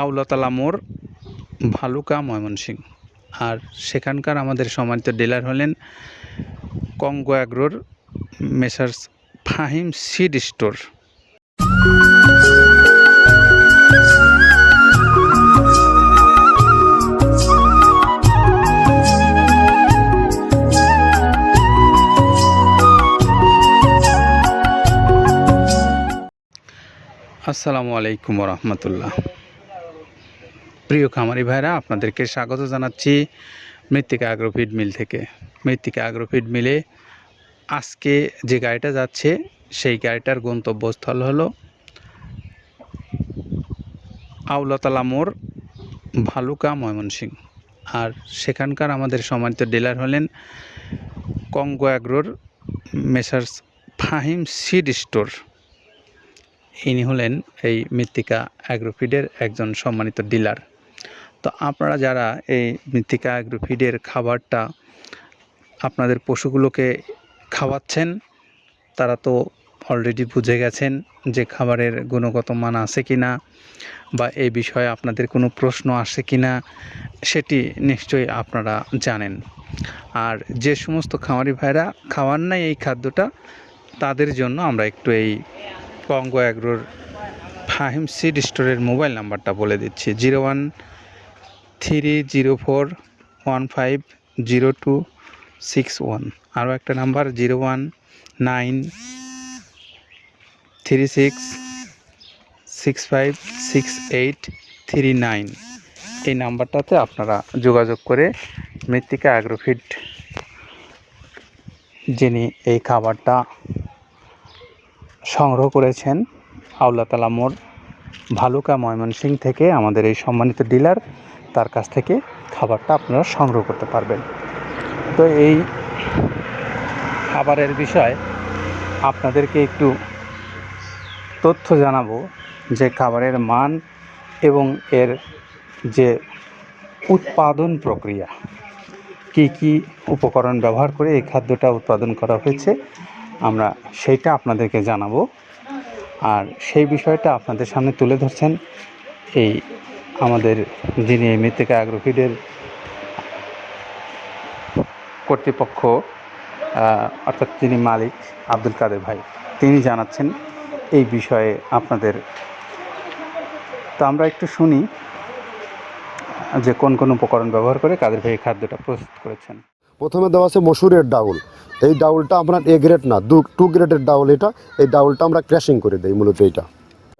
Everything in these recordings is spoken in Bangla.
আউলাতলা মোড়, ভালুকা, ময়মনসিংহ। আর সেখানকার আমাদের সম্মানিত ডিলার হলেন কঙ্গো অ্যাগ্রোর মেসার্স ফাহিম সিড স্টোর। আসসালামু আলাইকুম রহমতুল্লাহ। প্রিয় খামারি ভাইরা, আপনাদেরকে স্বাগত জানাচ্ছি মৃত্তিকা আগ্রোফিড মিল থেকে। মৃত্তিকা আগ্রোফিড মিলে আজকে যে গাড়িটা যাচ্ছে, সেই গাড়িটার গন্তব্যস্থল হলো আউলতলা মোড়, ভালুকা ময়মনসিং আর সেখানকার আমাদের সম্মানিত ডিলার হলেন কঙ্গো অ্যাগ্রোর মেসার্স ফাহিম সিড স্টোর ইনি হলেন এই মৃত্তিকা অ্যাগ্রোফিডের একজন সম্মানিত ডিলার। তো আপনারা যারা এই মৃত্তিকা অ্যাগ্রোফিডের খাবারটা আপনাদের পশুগুলোকে খাওয়াচ্ছেন, তারা তো অলরেডি বুঝে গেছেন যে খাবারের গুণগত মান আছে কি না বা এই বিষয়ে আপনাদের কোনো প্রশ্ন আসে কি না সেটি নিশ্চয়ই আপনারা জানেন। আর যে সমস্ত খামারি ভাইরা খাওয়ার নাই এই খাদ্যটা, তাদের জন্য আমরা একটু এই কঙ্গো অ্যাগ্রোর ফাহিম সিড স্টোরের মোবাইল নাম্বারটা বলে দিচ্ছি, zero one three zero four one five zero two six one আরও একটা number zero one nine three six six five six eight three nine এই নাম্বারটাতে আপনারা যোগাযোগ করে মৃত্তিকা অ্যাগ্রোফিট যিনি এই খাবারটা সংগ্রহ করেছেন, আউলাতলা মোড়, ভালুকা ময়মনসিং থেকে আমাদের এই সম্মানিত ডিলার তার কাছ থেকে খাবারটা আপনারা সংগ্রহ করতে পারবেন। তো এই খাবারের বিষয় আপনাদেরকে একটু তথ্য জানাব যে খাবারের মান এবং এর যে উৎপাদন প্রক্রিয়া, কি কি উপকরণ ব্যবহার করে এই খাদ্যটা উৎপাদন করা হয়েছে, আমরা সেইটা আপনাদেরকে জানাব। আর সেই বিষয়টা আপনাদের সামনে তুলে ধরছেন এই আমাদের যিনি মৃত্তিকা অ্যাগ্রোফিডের কর্তৃপক্ষ অর্থাৎ তিনি মালিক আব্দুল কাদের ভাই, তিনি জানাচ্ছেন এই বিষয়ে আপনাদের। তো আমরা একটু শুনি যে কোন কোন উপকরণ ব্যবহার করে কাদের ভাই খাদ্যটা প্রস্তুত করেছেন। প্রথমে দেওয়া আছে মসুরের ডাউল। এই ডাউলটা আপনার এ গ্রেড না, দু টু গ্রেডের ডাউল এটা। এই ডাউলটা আমরা ক্র্যাশিং করে দিই, মূলত এইটা।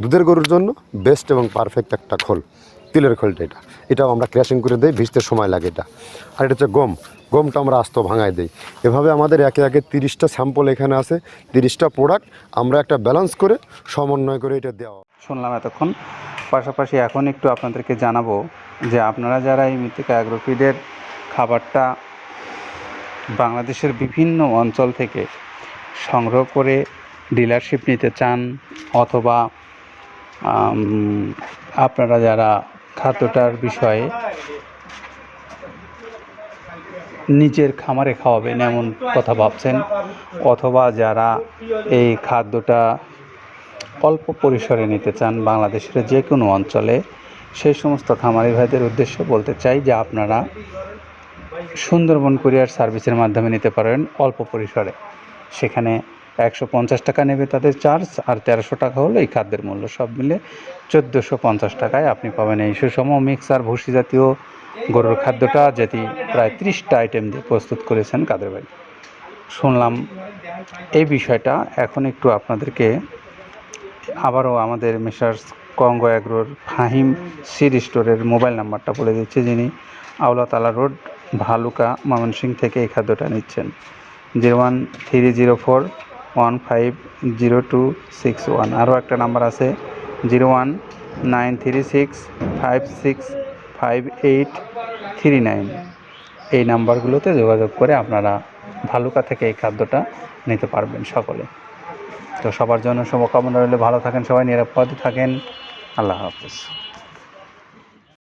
দুধের গরুর জন্য বেস্ট এবং পারফেক্ট একটা খোল, তিলের খোলটা এটা। এটাও আমরা ক্র্যাশিং করে দিই, ভিজতে সময় লাগে এটা। আর এটা হচ্ছে গম। গমটা আমরা আস্ত ভাঙায় দিই। এভাবে আমাদের একে একে তিরিশটা স্যাম্পল এখানে আছে, তিরিশটা প্রোডাক্ট আমরা একটা ব্যালেন্স করে সমন্বয় করে এটা দেওয়া। শুনলাম এতক্ষণ। পাশাপাশি এখন একটু আপনাদেরকে জানাব যে আপনারা যারা এই মৃত্তিকা অ্যাগ্রোফিডের খাবারটা বাংলাদেশের বিভিন্ন অঞ্চল থেকে সংগ্রহ করে ডিলারশিপ নিতে চান অথবা আপনারা যারা খাদ্যটার বিষয়ে নিজের খামারে খাওয়াবেন এমন কথা ভাবছেন, অথবা যারা এই খাদ্যটা অল্প পরিসরে নিতে চান বাংলাদেশের যে কোনো অঞ্চলে, সেই সমস্ত খামারি ভাইদের উদ্দেশ্য বলতে চাই যে আপনারা সুন্দরবন কুরিয়ার সার্ভিসের মাধ্যমে নিতে পারেন অল্প পরিসরে। সেখানে একশো পঞ্চাশ টাকা নেবে তাদের চার্জ আর তেরোশো টাকা হলো এই খাদ্যের মূল্য। সব মিলে চোদ্দোশো পঞ্চাশ টাকায় আপনি পাবেন এই সুষম মিক্সার ভুসি জাতীয় গরুর খাদ্যটা যেটি প্রায় ত্রিশটা আইটেম দিয়ে প্রস্তুত করেছেন কাদের ভাই। শুনলাম এই বিষয়টা। এখন একটু আপনাদেরকে আবারও আমাদের মেসার্স কঙ্গো অ্যাগ্রোর ফাহিম সিড স্টোরের মোবাইল নাম্বারটা বলে দিচ্ছি, যিনি আওলাতালা রোড, ভালুকা ময়মনসিং থেকে এই খাদ্যটা নিচ্ছেন। Zero one three zero four one five zero two six one আরও একটা নাম্বার আছে zero one nine three six five six five eight three nine এই নাম্বারগুলোতে যোগাযোগ করে আপনারা ভালুকা থেকে এই খাদ্যটা নিতে পারবেন সকলে। তো সবার জন্য শুভকামনা রইলে। ভালো থাকেন সবাই, নিরাপদে থাকেন। আল্লাহ হাফিজ।